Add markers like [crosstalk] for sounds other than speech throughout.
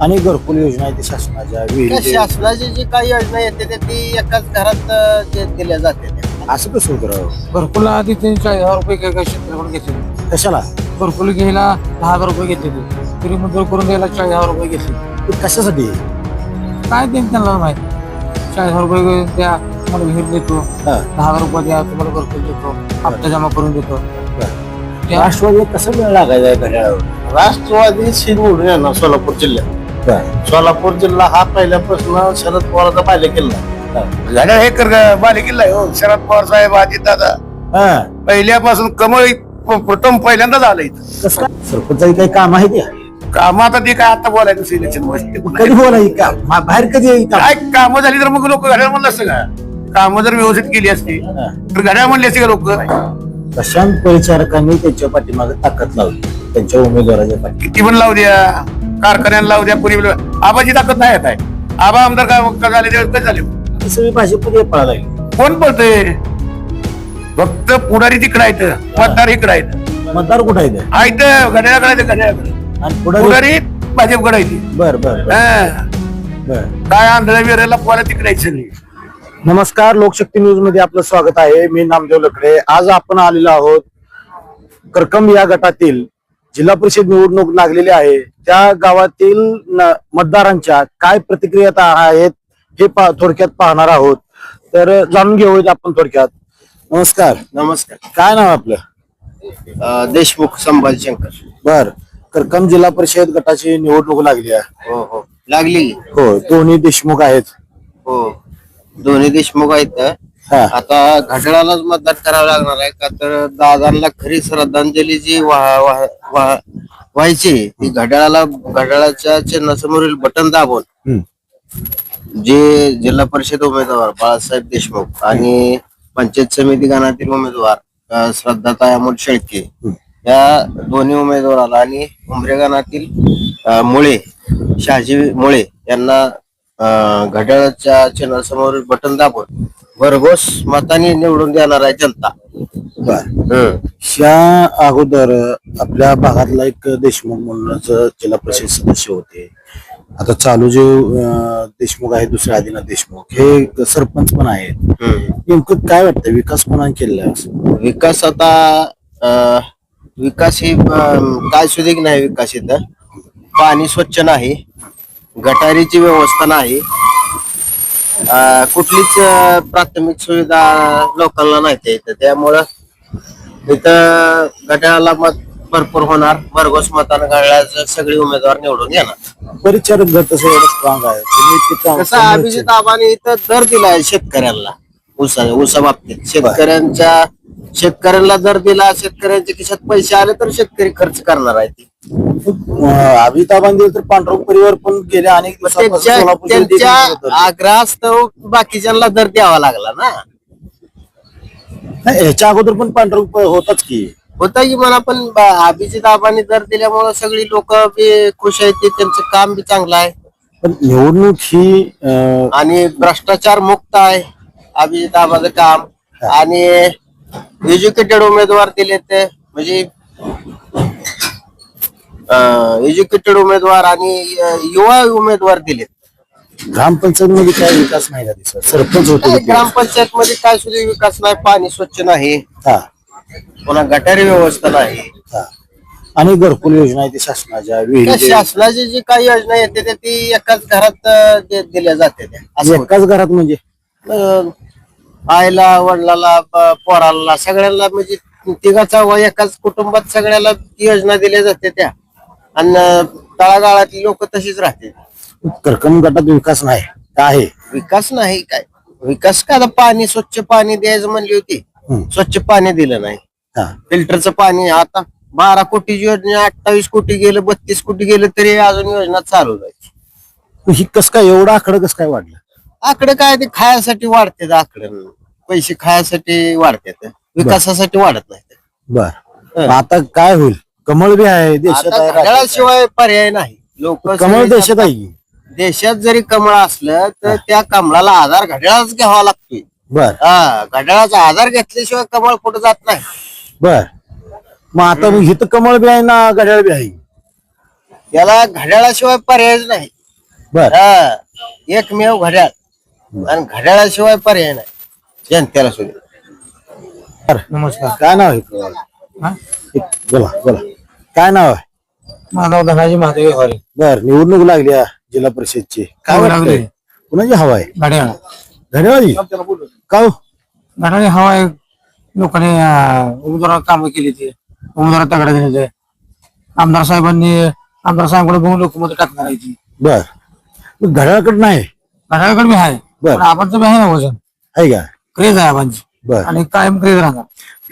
आणि घरकुल योजना आहे ती शासनाच्या. त्या विहिरी शासनाची जी काही योजना येते ते ती एकाच घरात अ, दिल्या जाते. त्या. असं कसं होतं राव? घरकुल आधी तीन चाळीस हजार रुपये काय काय शेतकऱ्याकडून घेतले. कशाला? घरकुल घ्यायला दहा हजार रुपये घेतले ते. तरी मंजूर करून द्यायला चाळीस हजार रुपये घेतले. ते कशासाठी? काय ते त्यांना माहीत? चाळीस हजार रुपये द्या तुम्हाला विहीर देतो. हा. दहा हजार रुपये द्या तुम्हाला घरकुल देतो. हप्ता जमा करून देतो. त्या- राष्ट्रवादी कसं वेळ लागायचा आहे घड्याळावर? राष्ट्रवादी ही निवडून येणार सोलापूर जिल्ह्यात. सोलापूर जिल्हा हा पहिल्यापासून शरद पवारांचा पाहिला किल्ला. घड्याळ हे कर बालेकिल्ला आहे हो शरद पवार साहेब अजित दादा हा. पहिल्यापासून कमळ प्रथम पहिल्यांदाच आलं इथं. कसं काय? सरपंचाची काही काम आहे त्या काम आता ते काय आता बोलायचं सिलेक्शनमध्ये. कधी बोलाय का? मा- बाहेर कधी येईल काय कामं झाली तर मग लोक घड्याळ म्हणलं असतं का? कामं जर व्यवस्थित केली असती. तर घड्याळ म्हणले असते का लोक? प्रशांत परिचारकांनी त्यांच्या पाठीमागे ताकद लावली. त्यांच्या उमेदवाराच्या पाठी किती पण लावू द्या. कारखान्याला लावू द्या कोणी पण- आबाची ताकद नाही येत आहे आबा आमदार काय झाले काय झाले? सगळी भाजपमध्ये पळायला लागली. कोण पळतंय फक्त पुढारी तिकडं आहेत. मतदार इकडं आहेत. मतदार कुठं आहे ते? आहेत घड्याळाकडे आहेत, घड्याळाकडे आणि पुढे पुढारी भाजपकडे आहे ती. बर बर हा. काय आंधळा विरायला पोहायला तिकडे आहे सगळी. नमस्कार लोकशक्ती न्यूजमध्ये आपलं स्वागत आहे. मी नामदेव लकडे. आज आपण आलेलो आहोत करकम या गटातील जिल्हा परिषद निवडणूक लागलेली आहे. त्या गावातील मतदारांच्या काय प्रतिक्रिया आहेत हे थोडक्यात पाहणार आहोत. तर जाणून घेऊयात आपण थोडक्यात. नमस्कार. नमस्कार. काय नाव आपलं? देशमुख संभाजी शंकर. बर. करकम जिल्हा परिषद गटाची निवडणूक लागली आहे. हो हो. लागली हो दोन्ही देशमुख आहेत. हो. दोन्ही देशमुख आहेत. आता घड्याळालाच मतदान करावं लागणार आहे का तर दादांना खरी श्रद्धांजली जी वाह- वाह- वाह- व्हायची ती घड्याळाला घड्याळाच्या चिन्हासमोरील बटन दाबून. जे जिल्हा परिषद उमेदवार बाळासाहेब देशमुख आणि पंचायत समिती गणातील उमेदवार श्रद्धाताई अमोल शेळके या दोन्ही उमेदवाराला आणि उमरे गणातील मुळे शहाजी मुळे यांना घड्याळाच्या चिन्हासमोर बटन दाबून. भरघोस मताने निवडून देणार आहे जनता. बर. ह्या अगोदर आपल्या भागातला एक देशमुख म्हणूनच जिल्हा परिषद सदस्य होते. आता चालू जे अं, देशमुख आहेत दुसरे आदिनाथ देशमुख हे सरपंच पण आहेत. नेमकं काय वाटतं विकास कोणाने केलेला आहे असं? विकास आता अ, विकास ही अ, काय सुधीक नाही विकास इथं. पाणी स्वच्छ नाही. गटारीची व्यवस्था नाही. अ, कुठलीच अ, प्राथमिक सुविधा लोकांना नाही त्या इथं. त्यामुळं इथं गटाला मत भरपूर होणार. भरघोस मतानं घडल्याचं सगळे उमेदवार निवडून येणार. परिचारक गट तसं एवढं स्ट्रॉंग आहे. तुम्ही तिथं कसं अभिजित आबाने इथं दर दिलाय शेतकऱ्यांना. ऊसा ऊसा बाबतीत शेतकऱ्यांच्या शेतकऱ्यांना दर दिला शेतकऱ्यांच्या खिशात पैसे आले तर शेतकरी खर्च करणार आहे ते. अमिताभांनी तर पांडुरंग परिवार पण गेल्या अनेक त्यांच्या. आग्रहास्तव बाकीच्यांना दर द्यावा लागला ना. नाही, ह्याच्या अगोदर पण पांडुरंग प- होताच की. होता की मला पण ब- अभिजित आबाने दर दिल्यामुळे सगळी लोक बी खुश आहेत ते त्यांचं काम बी चांगलं आहे. पण निवडणूक ही अं, आणि भ्रष्टाचार मुक्त आहे अभिजित आबाचं काम. आणि एज्युकेटेड उमेदवार दिले ते म्हणजे एज्युकेटेड उमेदवार आणि युवा उमेदवार दिलेत ग्रामपंचायत मध्ये काय विकास नाही का दिसत सरपंच होते. ग्रामपंचायत मध्ये काय सुद्धा विकास नाही पाणी स्वच्छ नाही. हा. पुन्हा गटारी व्यवस्था नाही. हा. आणि घरकुल योजना आहे ती शासनाच्या त्या विहिरी शासनाची जी काही योजना येते त्या ती एकाच घरात अ, दे- दिल्या जाते त्या. असं एकाच घरात म्हणजे? अं, आईला वडिलाला प- पोराला सगळ्यांना म्हणजे तिघाचा व एकाच कुटुंबात सगळ्याला योजना दिल्या जाते त्या. आणि तळागाळातली लोक तशीच राहते. करकम गटात विकास नाही काय आहे? विकास नाही काय? विकास का आता पाणी स्वच्छ पाणी द्यायचं म्हणली होती. हम्म. स्वच्छ पाणी दिलं नाही. हा. फिल्टरचं पाणी आता बारा कोटीची योजना अठ्ठावीस कोटी गेलं बत्तीस कोटी गेलं तरी अजून योजना चालू जायची ही कस काय एवढं आकडं कस काय वाढलं? आकडे काय ते खायासाठी वाढते आकडे. पैसे खायासाठी वाढतात. विकासासाठी वाढत नाही बर. आता काय होईल? कमळ बी आहे देशात आहे राज्यात आहे. घड्याळाशिवाय पर्याय नाही. लोक कमळ देशात आहे की. देशात जरी कमळ असलं तर त्या कमळाला आधार घड्याळाच घ्यावा लागतोय. बर. हा घड्याळाचा आधार घेतल्याशिवाय कमळ कुठं जात नाही. बर. मग आता मग इथं कमळ बी आहे ना घड्याळ बी आहे? याला घड्याळाशिवाय पर्यायच नाही. बर. हा एकमेव घड्याळ. आणि घड्याळाशिवाय पर्याय नाही. जनतेला सुद्धा नमस्कार. काय नाव आहे? हा? बोला बोला. काय नाव आहे? माझं नाव धनाजी महादेव व्यवहारे. बर निवडणूक लागली आहे जिल्हा परिषदची. काय वाटतंय लागली. कुणाची हवा आहे? गाड्या धन्यवाद का हो? गाड्या हवा आहे. लोकांनी उमेदवार कामं केली ती. उमेदवार तगडा दिले ते. आमदार साहेबांनी आमदार साहेबांकडे बघून लोक मध्ये टाकणार आहे ती. बर. मग घड्याळकडे नाही? घड्याळकडे बी आहे. बर. पण बी आहे ना वजन. आहे का? क्रेज आहे आबांची बर. आणि कायम क्रेज राहणार.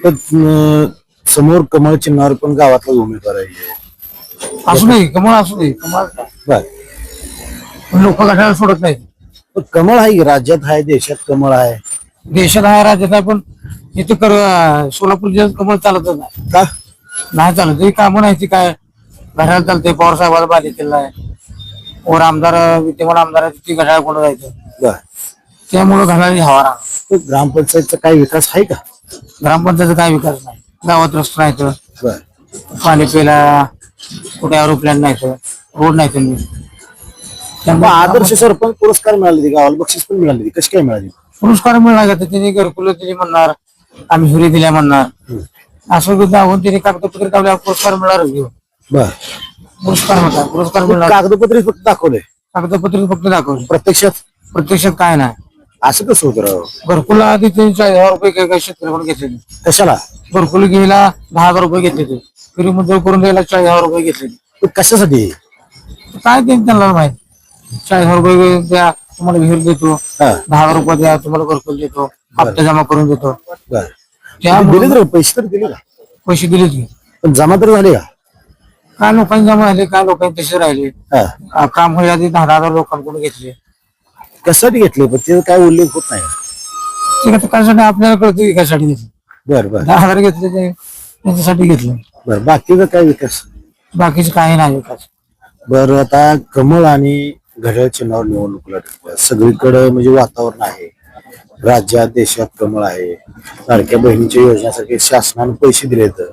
अं, समोर कमळ चिन्हावर पण गावातला उमेदवार आहे. असू दे कमळ असू दे. कमळ बर. लोक घड्याळ सोडत नाही पण कमळ आहे की राज्यात आहे देशात कमळ आहे. देशात आहे राज्यात आहे पण इथे कर सोलापूर जिल्ह्यात कमळ चालतच नाही. का? नाही चालत. ही कामं नाही ती काय घड्याळ चालते पवार साहेबाला बाधी केलेला आहे. वर आमदार विद्यमान आमदार आहे ती घड्याळ कोण जायचं बर. त्यामुळे घड्याळी हवा राहणार. तर ग्रामपंचायतचा काही विकास आहे का? ग्रामपंचायतीचा काय विकास नाही. गावात रस्ते नाहीत. बर. पाणी प्यायला कुठे एरोप्लेन नाहीत. रोड नाहीत मग त्यामुळे आदर्श सरपंच पुरस्कार मिळाले गावाला बक्षीस पण मिळाली कशी काय मिळाली? पुरस्कार मिळणार का? तर त्यांनी घरकुल दिली म्हणणार. आम्ही हिरे दिल्या म्हणणार. असं दाखवून त्यांनी कागदपत्र काढल्यावर पुरस्कार मिळणार घेऊन बर. पुरस्कार म्हणतात पुरस्कार मिळणार कागदपत्रे फक्त दाखवले. कागदपत्र फक्त दाखवले. प्रत्यक्षात? प्रत्यक्षात काय नाही. असं कसं होतं राव? घरकुला आधी तीन चाळीस हजार रुपये काही काही शेतकऱ्याकडून घेतले कशाला? घरकुल घ्यायला दहा हजार रुपये घेतले ते. फिरी मंजूर करून द्यायला चाळीस हजार रुपये घेतले ते. कशासाठी? काय ते त्यांना माहीत? चाळीस हजार रुपये द्या तुम्हाला विहीर देतो. हा. दहा हजार रुपये द्या तुम्हाला घरकुल देतो. हप्ते जमा करून देतो. बर. त्यामुळे दिले तर पैसे तर दिले का पैसे दिलेच की. पण जमा तर झाले का? काय लोकांनी जमा राहिले काय लोकांनी तसे राहिले. हा. आ, काम होईल आधी दहा दहा हजार लोकांकडून घेतले. कशासाठी घेतले? पण ते काय उल्लेख होत नाही. ते आता कशासाठी आपल्याला कळतं की कशासाठी घेतले. बर बर. दहा हजार घेतले ते त्यांच्यासाठी घेतले. बर बाकीचा काय विकास? बाकीचे काही नाही विकास. बर आता कमळ आणि घड्याळ चिन्हावर निवडणूक लढवल्या सगळीकडे म्हणजे वातावरण आहे. राज्यात देशात कमळ आहे. लाडक्या बहिणीच्या योजनेसाठी शासनाने पैसे दिले तर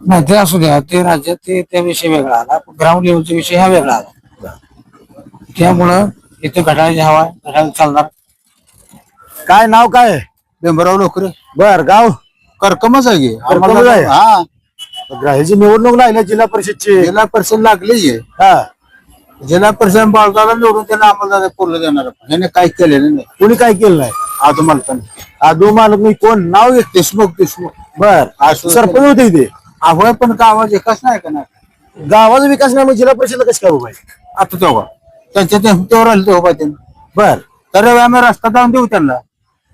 नाही ते असू द्या. ते राज्यात ते त्या विषय वेगळा आला. ग्राउंड लेवलचा विषय हा वेगळा आला. त्यामुळं इथे घड्याळाची हवा आहे, घड्याळ चालणार. काय नाव काय? बेंबराव लोकरे. बर गाव? करकमच आहे की. करकमच आम्हाला- आहे? हा. ह्याची निवडणूक लागल्या जिल्हा परिषदची. जिल्हा परिषद लागली आहे हा. जिल्हा परिषद बाळगावला निवडून त्यांना आम्हाला पूर्ण देणार. याने काही केलेलं नाही. कोणी काय केलं नाही? आज मालकाने. आदू मालक मी कोण? नाव घेत देशमुख देशमुख. बर असं- सरपंच होते इथे. आवय पण गावात एकाच नाही का नाही? गावाचा विकास नाही मग जिल्हा परिषदला कसं काय उभा आहे? आता तेव्हा त्यांच्या तेव्हा राहिले तेव्हा त्यांनी. बर. तर आम्ही रस्ता जाऊन देऊ त्यांना.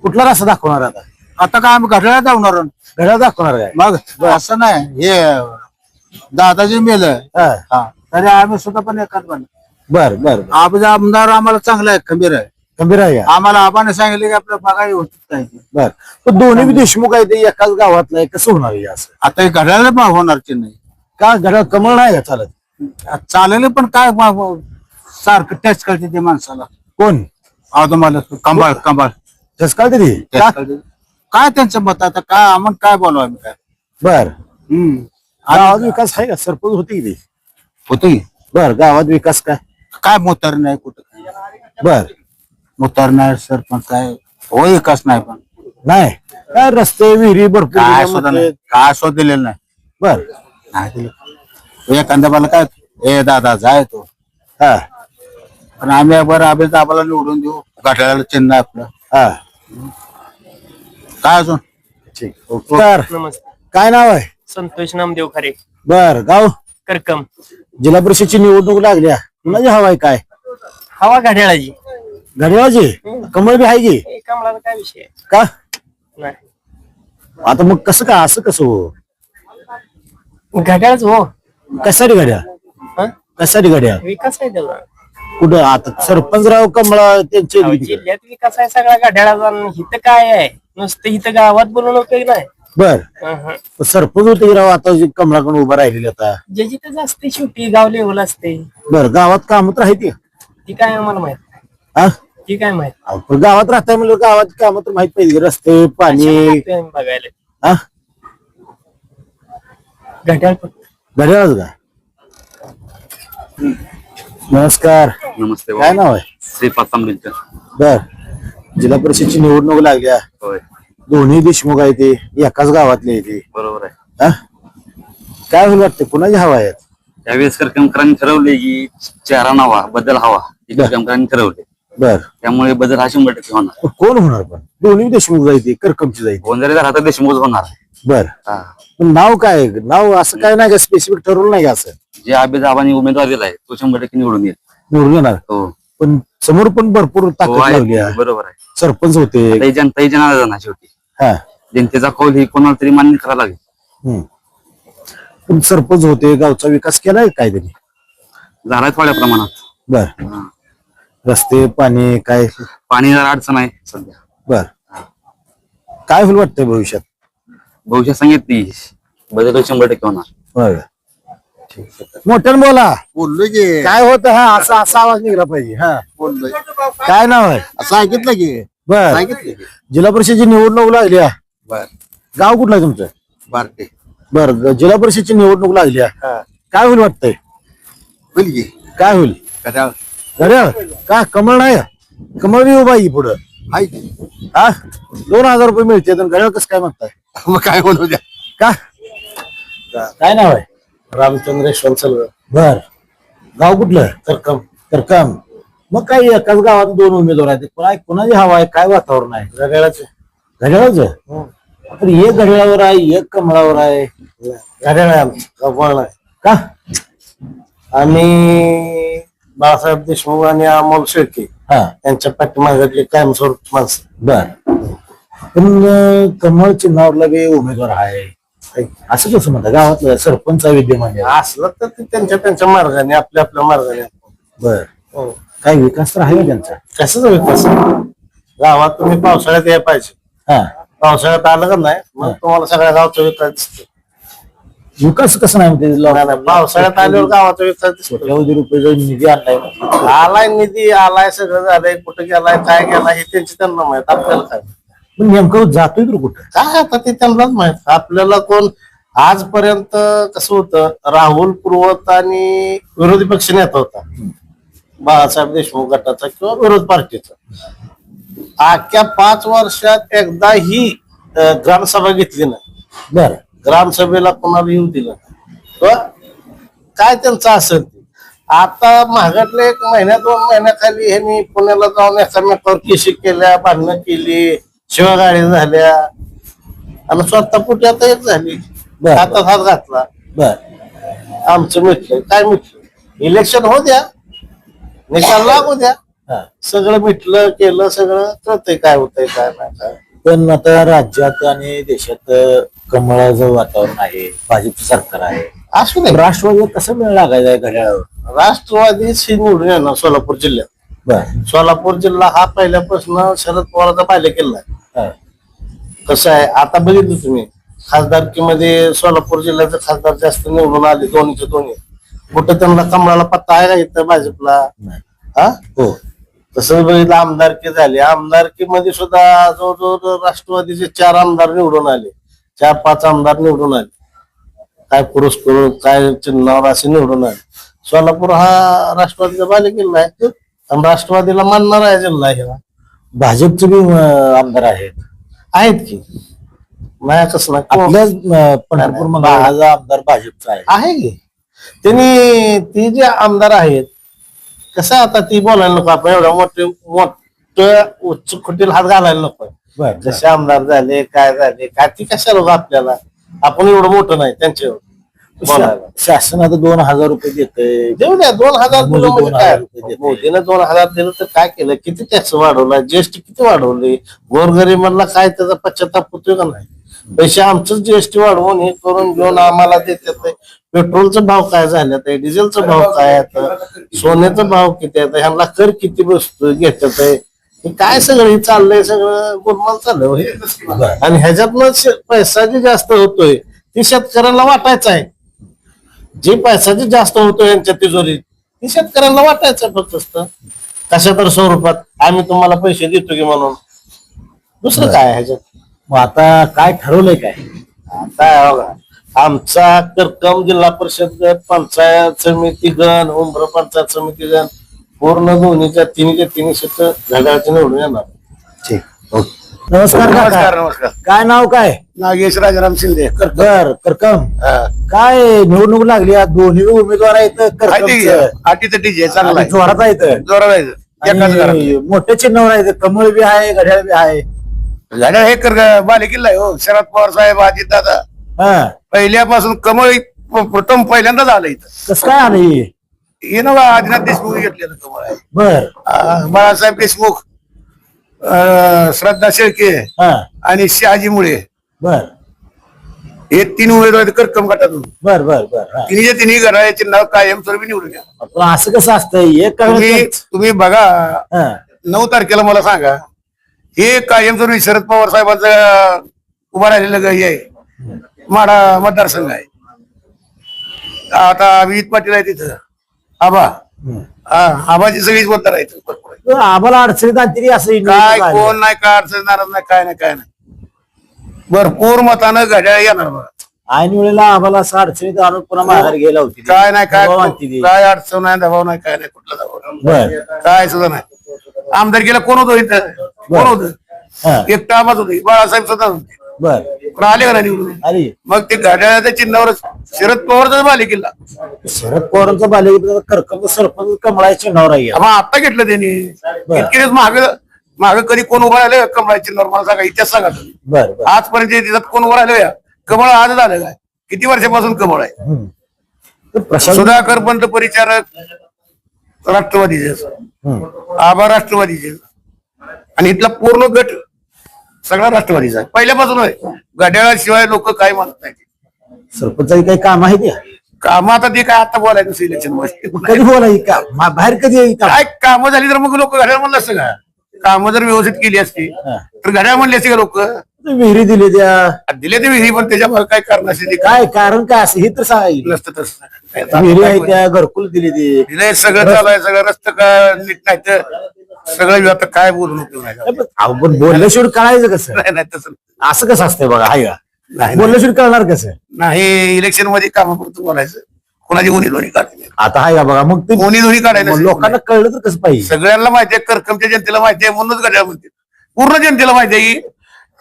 कुठला रस्ता दाखवणार आता? आता काय आम्ही घड्याला जाऊणार घड्याळ दाखवणार काय? मग असं नाही. हे दादाजी मेलं. हा. हा. तरी आम्ही सुद्धा पण एकाच बन बर बर बर. आमचा आमदार आम्हाला चांगला आहे खंबीर आहे. गंभीर आहे का? आम्हाला आबाने सांगितले की आपलं बघाई होत नाही बर. पण दोन्ही बी देशमुख आहे ते एकाच गावातलं आहे कसं होणार हे असं? आता हे घड्याला होणार की नाही? का? घड्याळ कमळ नाही का चालत? चालेल पण काय सारखं टॅच करते ते माणसाला. कोण? आता मला कंबाळ कंबाळ. ठसकाळ तरी टॅच करते. काय त्यांचं मत आता काय आम्हाला काय बोलू आम्ही काय? बर. हम्म. गावात विकास आहे का? सरपंच होते की ते? होतो बर गावात विकास काय? काय मोतार नाही कुठं. बर. मोतार नाही सरपंच काय हो विकास नाही पण. नाही. काय रस्ते विहिरी भरपूर काय सुद्धा. नाही. काय सुद्धा दिलेलं नाही. बर. नाही दिलं. एखाद्या मला काय ए दादा जाय तो. हा. पण आम्ही बरं आम्ही आम्हाला निवडून देऊ. घड्याळाला चिन्ह आहे आपलं. हा. काय अजून? ठीक. ओके. तर काय नाव आहे? संतोष नामदेव खरे. बर गाव? करकम. जिल्हा परिषदची निवडणूक लागल्या. कुणाची हवा आहे काय? हवा घड्याळाची. घड्याळाची? कमळ बी आहे की? हे कमळाचा काय विषय आहे? का? नाही. आता मग कसं का असं कसं हो? घड्याळच हो. कशासाठी घड्याळ? हं? कशासाठी घड्याळ? विकास आहे त्याला. कुठं? आता सरपंचराव कमळा त्यांचे अहो, जिल्ह्यात विकास आहे सगळा घड्याळाचा आणि इथं काय आहे? नुसतं इथं गावात बोलून उपयोग नाही बर. सरपंच होते की राव आता जे कमळाकडून उभा राहिलेले आता? जे जिथं असते शेवटी गाव लेवल असते. बर गावात काम तर आहे ती ती काय आम्हाला माहीत? नाही. हा ती काय माहीत? अहो, पण गावात राहताय म्हणलं गावात काम तर माहीत पाहिजे. रस्ते पाणी. कशाला लागतंय आम्ही बघायला. हा घड्याळ फक्त. घड्याळच का? नमस्कार. नमस्ते काय नाव आहे? श्रीपाद तांबेकर बर. जिल्हा परिषदची निवडणूक लागल्या होय. दोन्ही देशमुख आहे ते एकाच गावातले आहे ते. बरोबर आहे. हा? काय होईल वाटतं? कुणाची हवा आहेत त्यावेळेस करकमकरांनी ठरवले की चेहरा नावा बदल हवा. हे करकमकरांनी ठरवले. बर. त्यामुळे बदल हा शंभर टक्के होणार. पण कोण होणार पण? दोन्ही देशमुख जायचे करकमची जायचे झाला तर देशमुख होणार. आहे बर. हा. पण नाव काय? आहे? नाव असं काय नाही का स्पेसिफिक ठरवलं नाही का असं? जे आबेदाबानी उमेदवार दिलाय तो शंभर टक्के निवडून येईल. निवडून येणार. हो. पण समोर पण भरपूर हो ताकद आहे. लागली आहे. बरोबर आहे. सरपंच होते. आता ही जनता ही शेवटी. हा. जनतेचा कौल ही कोणाला तरी मान्य करावा लागेल. हम्म. पण सरपंच होते गावचा विकास केलाय काय त्यांनी? झालाय थोड्या प्रमाणात. बर. हा. रस्ते पाणी काय? पाणी जरा अडचण आहे सध्या. बर. काय होईल वाटतंय भविष्यात? भविष्यात सांगितली बदल शंभर टक्के होणार. होय. मोठ्यानं बोला. बोललो की. काय होत हा असा असा आवाज निघला पाहिजे हा. बोललोय काय नाव आहे? सांगितलं की. बर. सांगितलं की. जिल्हा परिषदची निवडणूक लागली आहे. बर. गाव कुठलं आहे तुमचं? बारटे. बर जिल्हा परिषदची निवडणूक लागली आहे. काय होईल वाटतंय? बोल की. काय होईल? कशाला घड्याळ? का? कमळ नाही? कमळ बी उभा पुढं? हाय की. हा? दोन हजार रुपये मिळते तर घड्याळ कसं काय म्हणताय [laughs] मग काय म्हणू द्या. का? काय नाव आहे? रामचंद्र यशवंत बर. गाव कुठलं? करकम करकम मग काय एकाच गावात दोन उमेदवार आहेत? काय कुणाची हवा आहे? काय वातावरण आहे? घड्याळाचं. घड्याळाचं? पण एक घड्याळावर आहे एक कमळावर आहे. घड्याळ आहे आमचं. कपाळ नाही का? आम्ही बाळासाहेब देशमुख आणि अमोल शेळके हा. यांच्या पाठीमागली कायमस्वरूप माणसं. बर. पण कमळ चिन्हावरला बी उमेदवार आहे. असं कसं म्हणतात गावातलं सरपंच विद्यमान. आहे. असलं तर ते त्यांच्या त्यांच्या मार्गाने आपल्या आपल्या मार्गाने. बर. हो. काय विकास तर आहे का त्यांचा? कशाचा विकास? गावात तुम्ही पावसाळ्यात यायला पाहिजे. हा. पावसाळ्यात आलं का नाही मग तुम्हाला सगळ्या गावचा विकास दिसतो. विकास कसं नाही म्हणते नाही, नाही, पावसाळ्यात आल्यावर गावाचा विकास दिसतो. कोट्यावधी रुपयाचा निधी आणलाय. आलाय निधी आलाय सगळं झालंय कुठं गेलाय काय गेलाय हे त्यांची त्यांना माहीत आपल्याला काय पण नेमकं जातोय तर कुठं? काय आता ते त्यांनाच माहीत आपल्याला कोण आजपर्यंत कसं होतं राहुल पूर्वत आणि विरोधी पक्ष नेता होता. बाळासाहेब देशमुख गटाचा किंवा विरोध पार्टीचा. अख्ख्या पाच वर्षात एकदा ही ग्रामसभा घेतली नाही. बर. ग्रामसभेला कोणाला येऊ दिलं. किंवा काय त्यांचं असेल ते? आता महागातल्या एक महिन्या दोन महिन्याखाली ह्यांनी पुण्याला जाऊन एकमेकावर केशी केल्या भांडणं केली. शिवगाडी झाल्या. आणि स्वतः पुढे आता एक झाली. बरं. हातात हात घातला. बर. आमचं मिटलं. काय मिटलं? इलेक्शन हो द्या. निकाल लागू द्या. हा. सगळं मिटलं केलं सगळं कळतंय काय होतंय काय नाही काय पण आता राज्यात आणि देशात कमळाचं वातावरण आहे. भाजपचं सरकार आहे. असू दे. राष्ट्रवादी कसं मिळ लागायचा आहे घड्याळावर? राष्ट्रवादीच ही निवडून येणार सोलापूर जिल्ह्यात. बर. सोलापूर जिल्हा हा पहिल्यापासून शरद पवारांचा पाहिला किल्ला आहे. कसं आहे आता बघितलं तुम्ही खासदारकीमध्ये सोलापूर जिल्ह्याचे खासदार जास्त निवडून आले दोन्हीचे दोन्ही. कुठं त्यांना कमळाला पत्ता आहे का इथं भाजपला. हा? हो. तसंच बघितलं आमदारकी झाली. आमदारकीमध्ये सुद्धा जवळजवळ राष्ट्रवादीचे चार आमदार निवडून आले. चार पाच आमदार निवडून आले. काय पुरुष काय चिन्हावर असे निवडून आले. सोलापूर हा राष्ट्रवादीचा बालेकिल्ला आहे आणि राष्ट्रवादीला मानणार आहे जिल्हा आहे हा. भाजपचे बी आमदार आहेत. आहेत की? नाही कसं नाही. कोण- आपल्या अं, पंढरपूर मंगळाचा आमदार भाजपचा आहे. आहे की? त्यांनी ती जे आमदार आहेत कसं आता ती बोलायला नको आपण एवढं मोठे मोठं उच्च खुटील हात घालायला नको. जसे आमदार झाले काय झाले काय ती कशाला उगा आपल्याला? आपण एवढं मोठं नाही त्यांच्यावर. शासन आता दोन हजार रुपये देतंय. देऊ द्या दोन हजार दिलं म्हणजे दोन काय? हजार रुपये देते. मोदीने दोन हजार दिलं तर काय केलं? किती टॅक्स वाढवला? जीएसटी किती वाढवली? गोरगरीबांना काय त्याचा पश्चाताप होतोय का नाही? पैसे आमचंच जीएसटी वाढवून हे करून घेऊन आम्हाला देतात पेट्रोलचा भाव काय झाला आहे डिझेलचा भाव काय आहे सोन्याचा भाव किती आहे ह्यांना कर किती बसतोय घेतात हे काय सगळं? हे चाललंय सगळं? गोलमाल चाललंय हो हे. आणि ह्याच्यातनं पैसा जे जास्त होतोय ते शेतकऱ्याला वाटायचा आहे. जे पैसा जे जास्त होतो यांच्या तिजोरीत ते शेतकऱ्यांना वाटायचं फक्त असतं. कशा तर स्वरूपात आम्ही तुम्हाला पैसे देतो की म्हणून. दुसरं काय ह्याच्यात? मग आता काय ठरवलंय काय? आहे बघा आमचा करकम जिल्हा परिषद गट पंचायत समिती गण उमर पंचायत समिती गण पूर्ण दोन्हीच्या तिन्हीच्या तिन्ही सीट घड्याळचे निवडून येणार. ठीक. ओके. नमस्कार नमस्कार काका. नमस्कार काय नाव काय? नागेश राजाराम शिंदे बर करकम. हा. काय निवडणूक लागली आज? दोन्ही उमेदवार आहेत आहे तर चांगला आणि आहे. जोरात आहेत. जोरात आहे एकाच घरात. आणि मोठ्या चिन्हावर आहेत. कमळ बी आहे घड्याळ बी आहे. गाड्या हे कर बालेकिल्ला आहे हो. शरद पवार साहेब अजित दादा. हा. पहिल्यापासून कमळ प- प्रथम पहिल्यांदाच आलं इथं. कस काय आलं हे? हे ना बा, आदिनाथ देशमुख घेतलेलं कमळ आहे. बर. आ, बाळासाहेब देशमुख. अं, श्रद्धा शेळके हा. आणि शहाजी मुळे. बर. हे तीन उमेदवार आहेत करकम गटातून. बर बर बर हा. तिन्ही तिन्ही घड्याळ्याचे नाव कायमस्वरूपी निवडून घ्या. पण असं कसं असतंय? एक तुम्ही कागद तुम्ही बघा हा. नऊ तारखेला मला सांगा हे कायमस्वरूपी शरद पवार साहेबांचं उभा राहिलेलं ग- हे आहे. माडा मतदारसंघ आहे. आता विहित पाटील आहे तिथं. आबा. आबाची सगळीच आहेत. तर आम्हाला अडचणीत आणते असं काय. कोण नाही काय अडचण नाही काय नाही काय नाही. भरपूर मतानं घड्याळ येणार बघा. ऐन वेळेला आम्हाला असं अडचणीत आणून पुन्हा माघार घ्यायला होती काय नाही काय. काय अडचण नाही दबाव नाही काय नाही कुठला दबाव काय सुद्धा नाही. आमदारकीला कोण होतो इथं? कोण होतं? हा. एकटा आबाच होते. बाळासाहेब स्वतः होते. बर. पण आले का नाही निवडून? आली. मग ते घड्याळाच्या चिन्हावर शरद पवारचाच बाले किल्ला शरद पवारांचा बालेकिल्ला करकम सरपंच कमळाच्या चिन्हावर आहे. मग आता घेतलं त्यांनी. इतके दिवस माग माग कधी कोण उभं राहिलं कमळाच्या चिन्हावर? मला सांगा इतिहास सांगा तुम्ही. आजपर्यंत तिथं कोण उभं राहिलं या? कमळ आज झालं काय? किती वर्षापासून कमळ आहे? सुधाकर पंत परिचारक राष्ट्रवादीचे. आबा राष्ट्रवादीचे. आणि इथला पूर्ण गट सगळा राष्ट्रवादीचा आहे. पहिल्यापासून आहे घड्याळाशिवाय लोक काय म्हणत नाही सरपंचाची काही काम आहे त्या काम आता ते काय आता बोलायचं सिलेक्शनमध्ये. कधी बोला का मा- बाहेर कधी येईल का काय कामं झाली तर मग लोक घड्याळ म्हणलं असतं का? कामं जर व्यवस्थित केली असती. तर घड्याळ म्हणली असते का लोक? विहिरी दिली त्या दिले ते विहिरी पण त्याच्यामागे काय कारण असते ते? काय कारण काय असं हे तर सांगायचं नसतं तसं विहिरी आहे त्या घरकुल दिली ती. दिलंय सगळं चालू आहे सगळं रस्ते काय नीट नाही तर सगळं आता काय बोलू नको नाही आपण बोलल्याशिवाय कळायचं कसं? नाही, नाही तसं असं कसं असतंय बघा हाय का? नाही बोलल्याशिवाय कळणार कसं? नाही इलेक्शनमध्ये कामापुरतं बोलायचं. कोणाची उमेदवारी काढायची. आता हाय का बघा मग ते उमेदवारी मग काढायचं लोकांना कळलं तर कसं पाहिजे? सगळ्यांना माहिती आहे करकमच्या जनतेला माहिती आहे म्हणूनच घड्याळ म्हणते पूर्ण जनतेला माहिती आहे की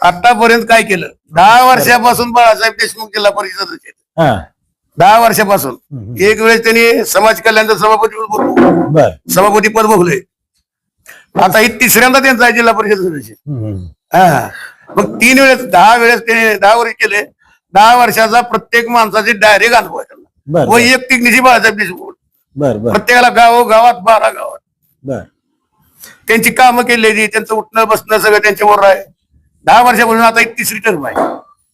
आतापर्यंत काय केलं? दहा वर्षापासून बाळासाहेब देशमुख जिल्हा परिषद. हा. दहा वर्षापासून. एक वेळेस त्यांनी समाज कल्याणचं सभापती सभापती पद भोगले आता ही तिसऱ्यांदा त्यांचा आहे जिल्हा परिषद सदस्य. हा. मग तीन वेळेस दहा वेळेस त्याने दहा वर्ष केले. दहा वर्षाचा प्रत्येक माणसाचे डायरेक्ट अनुभव आहे बर वैयक्तिक निधी बाळासाहेब देशमुख प्रत्येकाला गाव गावात बारा गावात त्यांची कामं केलेली त्यांचं उठणं बसणं सगळं त्यांच्याबरोबर आहे. दहा वर्षापासून आता ही तिसरी टर्म आहे.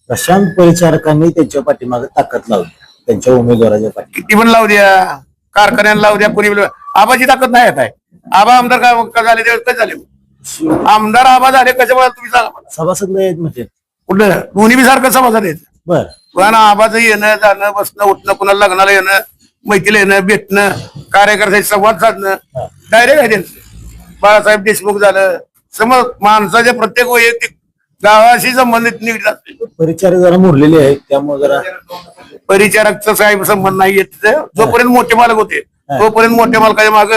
प्रशांत परिचारकांनी त्यांच्या पाठीमागे ताकद लावली. त्यांच्या उमेदवाराच्या पाठी किती पण लावू द्या कारखान्याला लावू द्या कोणी. आबाची ताकद नाही आहे. आबा आमदार काय का झाले त्यावेळेस काय झाले? आमदार आबा झाले कशामुळे तुम्ही सांगा मला. सभासद आहेत म्हणजे? कुठलं? दोन्ही बी सारखं समाजात आहेत. बर. पण आबाचं येणं जाणं बसणं उठणं कुणाला लग्नाला येणं मैत्रीला येणं भेटणं कार्यकर्त्याशी संवाद साधणं. डायरेक्ट आहे त्यांचं. बाळासाहेब देशमुख झालं. समज माणसाच्या प्रत्येक वैयक्तिक गावाशी संबंधित निगडीत असते परिचारक जरा मुरलेले आहेत त्यामुळे जरा परिचारकचा साहेब संबंध नाही येत तिथं. जोपर्यंत मोठे मालक होते तोपर्यंत मोठ्या मालकाच्या माग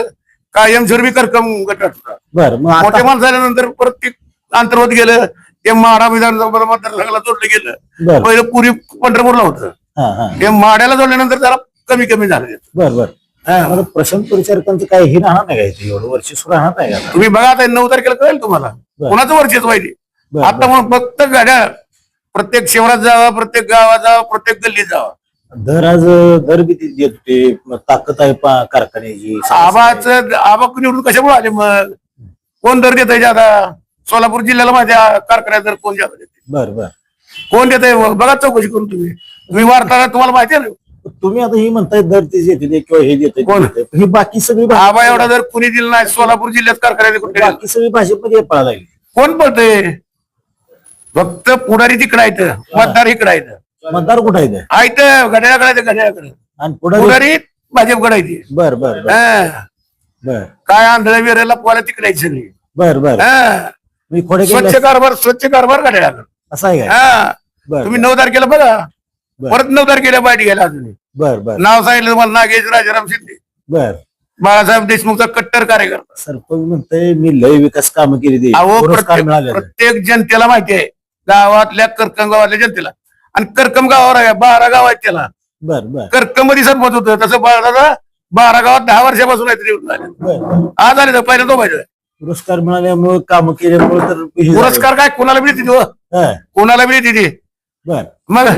कायमस्वरूपी करकम गट होता बर मग मोठे आता माल झाल्यानंतर परत ते अंतर्गत गेलं ते माडा विधानसभा मतदारसंघाला जोडलं गेलं. बर. पहिलं पुरी पंढरपूरला होतं. हा हा. ते माड्याला जोडल्यानंतर जरा कमी कमी झालं ते. बर बर. हा. प्रशांत परिचारकांचं काही हे राहणार नाही का इथे? एवढं वर्ष सुरू राहणार नाही का आता? तुम्ही बघा आता नऊ तारखेला कळेल तुम्हाला. कोणाचं वर्चस्व आहे ते बर, आता मग फक्त गाड्या प्रत्येक शहरात जावा प्रत्येक गावात जावा प्रत्येक गल्लीत जावा. दर आज दर किती देत होते? ताकद आहे पा कारखान्याची आबाच आबा निवडून कशामुळे आले मग? कोण दर देत आहे आता? सोलापूर जिल्ह्याला माझ्या कारखान्यात दर कोण जादा देते बर बर. कोण देत आहे बघा चौकशी करून तुम्ही. तुम्ही वार्ता तुम्हाला माहिती आहे ना? तुम्ही आता ही म्हणताय दर तेच येते किंवा हे देते कोण? ही बाकी सगळी आबा एवढा दर कुणी दिला नाही? सोलापूर जिल्ह्यात कारखान्यात? बाकी सगळी भाजपमध्ये पळा लागली. कोण पळतंय फक्त पुढारी तिकडे आहेत. मतदार इकडे आहेत. मतदार कुठं आहे ते? आहेत घड्याळाकडे आहेत घड्याळाकडे. आणि पुढे पुढारी भाजपकडे आहे ती. बर बर बर. हा. बर. काय आंधळ्या विराला पोहाला तिकडे आहेत सगळी. बर बर. हा. मी खोडे स्वच्छ कारभार स्वच्छ कारभार घड्याळाकडे. असं आहे काय? हा. बर तुम्ही नऊ तारखेला बघा. परत नऊ तारखेला बाईट गेला अजून. बर बर. नाव सांगितलं तुम्हाला नागेश राजाराम शिंदे. बर. बाळासाहेब देशमुखचा कट्टर कार्यकर्ता. सरपंच म्हणतोय मी लय विकास काम केली ते. अहो पुरस्कार प्रत्येक प्रत्येक जनतेला माहिती आहे. गावातल्या करकम गावातल्या जनतेला. आणि करकम गावावर आहे बारा गाव आहेत त्याला. बर बर. करकममध्ये सरपंच होतं तसं बाळाचा बारा गावात दहा वर्षापासून आहे तरी. आज आले तर पहिला तो पाहिजे पुरस्कार मिळाल्यामुळे काम केल्यामुळे तर हे. पुरस्कार काय? कोणाला मिळते हो? हा, कोणाला मिळते ती बर. मग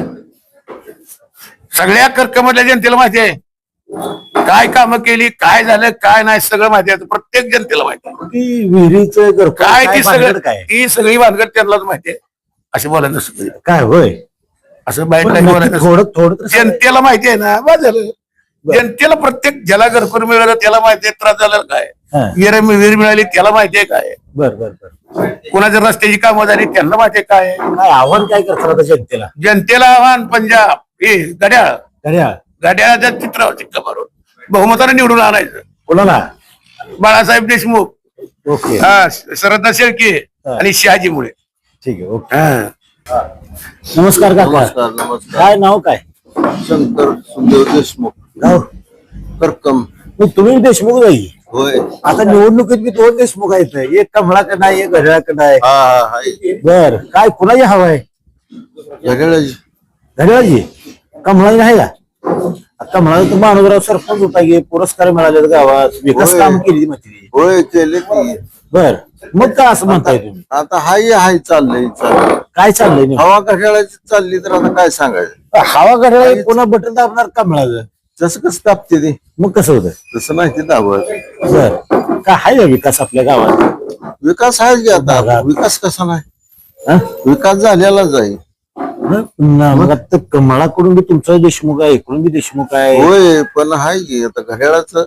सगळ्या कर्कमधल्या जनतेला माहिती आहे. काय कामं केली काय झालं काय नाही सगळं माहिती आहे. प्रत्येक जनतेला माहिती आहे. ती विहिरीचं काय ती सगळं काय? ती सगळी भानगड त्यांनाच माहिती आहे. असे बोलायचं. काय होय? असं बाईट पण नाही नक्की बोलायचं थोडं थोडं तर सांगा. जनतेला माहिती आहे ना बस झालं. जनतेला प्रत्येक ज्याला घरकुल मिळालं त्याला माहिती आहे त्रास झाला काय? हा, विहीर विहीर मिळाली त्याला माहिती आहे काय? बर बर बर. कोणाच्या रस्त्याची कामं झाली त्यांना माहिती आहे काय? काय आव्हान काय करतात आता जनतेला? जनतेला आव्हान पंजाब हे घड्याळ. घड्याळ. घड्याळाच्या चित्रावर चिक्का मारून बहुमताने निवडून आणायचं. कोणाला? बाळासाहेब देशमुख. ओके. हा श्रद्धा शेळके आणि शहाजी मुळे ठीक आहे ओके. हा. नमस्कार काका. नमस्कार नमस्कार. काय नाव काय? शंकर सुखदेव देशमुख. गाव करकम. मग तुम्ही देशमुख जाई होय. आता निवडणुकीत मी दोन देशमुख आहेत. एक कमळाकडे आहे एक घड्याळाकडे आहे हा हा हाय बर. काय कुणाची हवा आहे? घड्याळाची. घड्याळाची? कमळाची आहे का? कमळाला तर मानवराव सरपंच होता की पुरस्कार मिळाले गावात. विकास होय. काम केली माहिती होय केले की बर. मग का असं म्हणताय तुम्ही? आता हाय हाय चाललंय चाललंय. काय चाललंय नेमकं? हवा घड्याळाची चालली तर आता काय सांगायचं? हवा घड्याळ पुन्हा बटन दाबणार कमळाचं जसं कसं तापते ते. मग कसं होतं तसं नाही ते दाबत. बर. आहे का विकास आपल्या गावात? विकास आहे की आता. विकास कसा नाही? हा? विकास झालेलाच आहे ना, मग आता कमळाकडून बी तुमचा देशमुख आहे इकडून बी देशमुख आहे. होय पण हाय की आता घड्याळाचं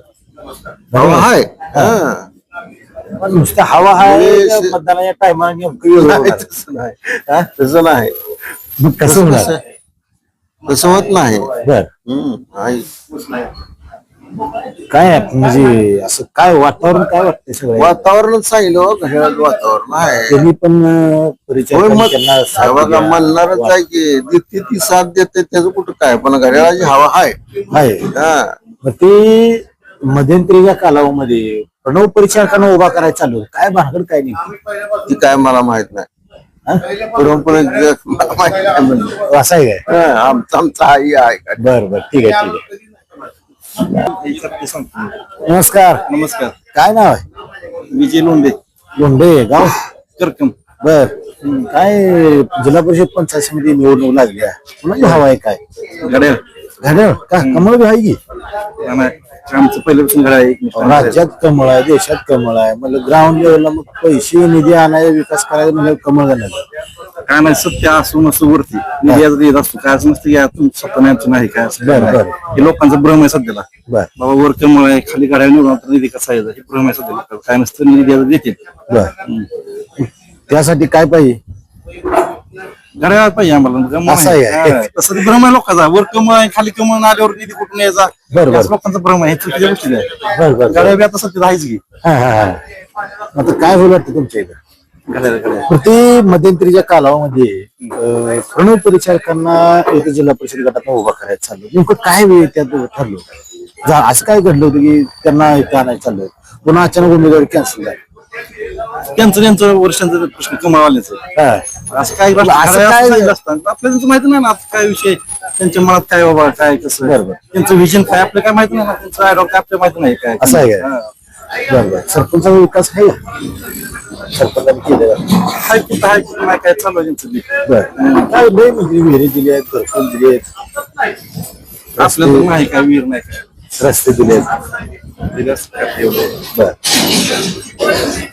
हवा हाय. हा. पण नुसतं हवा आहे होय, मतदानाच्या टायमाला नेमकं वेगळं नाही, होणार? तसं नाही. तसं नाही. मग कसं होणार? तसं होत नाही. बर. हम्म आहे काय? म्हणजे असं काय वातावरण काय वाटतंय सगळं वातावरणच सांगितलं हो, घड्याळाचं वातावरण आहे. त्यांनी पण अं, परिचय होय करून मग त्यांना साथ बघा दिल्या. म्हणणारच आहे की देते ती साथ देते त्याचं कुठं काय? पण घड्याळाची हवा आहे. हा. मग ते मध्यंतरीच्या कालावधीमध्ये प्रणव परिचारकांना उभा करायला चालू. काय भानगड काय नाही. ती काय मला माहीत नाही. परंपरा मला माहीत नाही म्हणलं. असं आहे काय? हा, आमचा आमचा आई आहे. का बर बर ठीक आहे ठीक आहे. नमस्कार. नमस्कार. काय नाव आहे? विजय लोंढे. लोंढे गाव? करकम. बर. काय जिल्हा परिषद पंचायत समिती निवडणूक लागल्या कुणाची हवा आहे काय? घड्याळ. घड्याळ? का? कमळ बी आहे की? आमचं पहिल्यापासून आहे. राज्यात कमळ आहे देशात कमळ आहे. म्हणजे ग्राउंड लेवलला मग पैसे निधी आणायचा विकास करायचा म्हणजे कमळ घालायचं काय नाही सत्य असू नसू वरती. निधी येत असतो. काय असं नसतं की यातून स्वतः नाही आमचं नाही काय असं बरं. बरं. हे लोकांचा भ्रम आहे सध्याला. बर. बाबा वर कमळ आहे खाली घड्याळ निवडून आता निधी कसा यायचा हे भ्रम आहे सध्याला. काय नसतं निधी यायला देतील. बर. त्यासाठी काय पाहिजे? घड्याळ पाहिजे आम्हाला. कमळ असं आहे. आहे. तसं ते भ्रम आहे लोकांचा. वर आहे खाली कमळ आल्यावर निधी कुठून यायचा? बरं, बरं. असं लोकांचा भ्रम आहे. हे चुकीच्या गोष्टी आहे बर बर घड्याळ बी आता सत्य आहेच की. हा हा हा. आता काय होईल वाटतं तुमच्या इथं? घड्याळ घड्याळ प्रति मध्यंतरीच्या कालावधीमध्ये अं, प्रणव परिचारकांना इथे जिल्हा परिषद गटात उभा करायचं चाललं नेमकं काय वेळ त्यात ठरलं जा- असं काय घडलं होतं की त्यांना इथं आणायचं चाललं पुन्हा अचानक उमेदवारी कॅन्सल झाली. त्यांचं त्यांचं वर्षांचं प्रश्न कमावाल्याचं हा. असं काय असं काय- काय असतं आपल्याला त्यांचं माहिती नाही ना आता काय विषय त्यांच्या मनात काय बाबा काय कसं? बरोबर. त्यांचं विजन काय? आपलं काय माहिती नाही ना? त्यांचं आयडॉल काय? आपल्याला माहिती नाही काय. असं आहे काय? हा. बरं बरं सरपंचा विकास आहे का सरपंचाने केलेला. काय कुठं आहे कुठं नाही काय चालू आहे त्यांचं बी. बरं. काय लय म्हणजे विहिरी दिली आहेत घरकुल दिली आहेत आपल्याला तर नाही काय वीर नाही काय. रस्ते दिले आहेत दिलं असतं काय एवढं. बर.